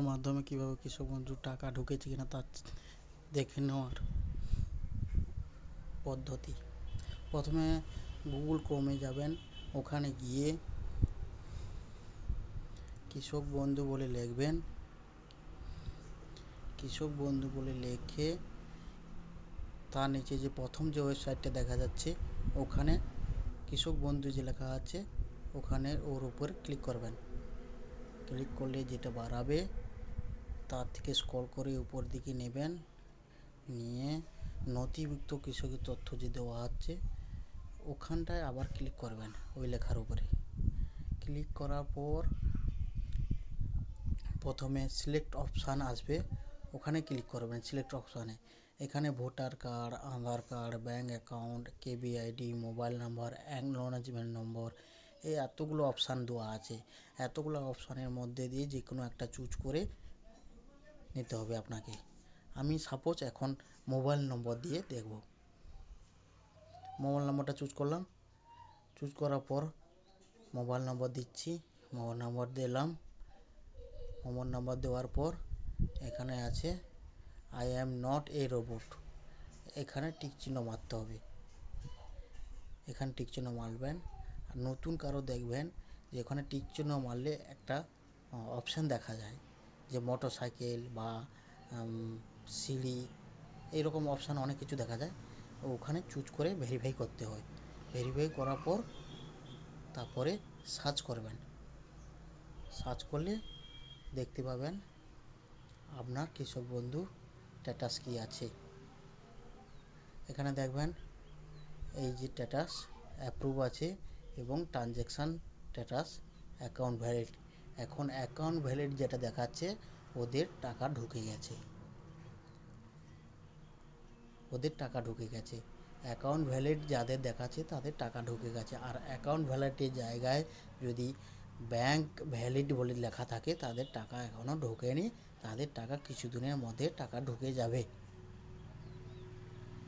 মাধ্যমে কীভাবে কৃষক বন্ধু টাকা ঢুকেছে কিনা তা দেখে নেওয়ার পদ্ধতি। প্রথমে গুগল ক্রোমে যাবেন, ওখানে গিয়ে কৃষক বন্ধু বলে লিখবেন। কৃষক বন্ধু বলে লিখে তার নিচে যে প্রথম যে ওয়েবসাইটটা দেখা যাচ্ছে, ওখানে কৃষক বন্ধু যে লেখা আছে, ওখানে ওর উপর ক্লিক করবেন। ক্লিক করলে যেটা বাড়াবে, তার থেকে স্ক্রল করে উপর দিকে নেবেন। নিয়ে নথিভুক্ত কৃষকের তথ্য যে দেওয়া আছে, ওখানটায় আবার ক্লিক করবেন ওই লেখার উপরে। ক্লিক করার পর প্রথমে সিলেক্ট অপশান আসবে, ওখানে ক্লিক করবেন সিলেক্ট অপশানে এখানে voter card, Aadhaar card bank account KBID mobile number acknowledgement number এই এতগুলো অপশান দেওয়া আছে। এতগুলো অপশানের মধ্যে দিয়ে যে কোনো একটা চুজ করে নিতে হবে আপনাকে। আমি সাপোজ এখন মোবাইল নম্বর দিয়ে দেখব। মোবাইল নম্বরটা চুজ করলাম। চুজ করার পর মোবাইল নম্বর দিচ্ছি। মোবাইল নম্বর দিলাম। মোবাইল নম্বর দেওয়ার পর এখানে আছে I am not a robot এখানে টিক চিহ্ন মারতে হবে। এখানে টিক চিহ্ন মারবেন। নতুন কারও দেখবেন যে ওখানে টিক চিহ্ন মারলে একটা অপশান দেখা যায়। যে মোটর সাইকেল বা সিঁড়ি এইরকম অপশান অনেক কিছু দেখা যায়। ওখানে চুজ করে ভেরিফাই করতে হয়। ভেরিফাই করার পর তারপরে সার্চ করবেন। সার্চ করলে দেখতে পাবেন আপনার কৃষক বন্ধু স্ট্যাটাস কী আছে। এখানে দেখবেন এই যে স্ট্যাটাস অ্যাপ্রুভ আছে। এবং ট্রানজ্যাকশান স্ট্যাটাস অ্যাকাউন্ট ভ্যালিড এখন অ্যাকাউন্ট ভ্যালিড যেটা দেখাচ্ছে, ওদের টাকা ঢুকে গেছে। ওদের টাকা ঢুকে গেছে। অ্যাকাউন্ট ভ্যালিড যাদের দেখাচ্ছে, তাদের টাকা ঢুকে গেছে। আর অ্যাকাউন্ট ভ্যালিডের জায়গায় যদি ব্যাংক ভ্যালিড বলে লেখা থাকে, তাদের টাকা এখনও ঢোকেনি। তাদের টাকা কিছুদিনের মধ্যে টাকা ঢুকে যাবে।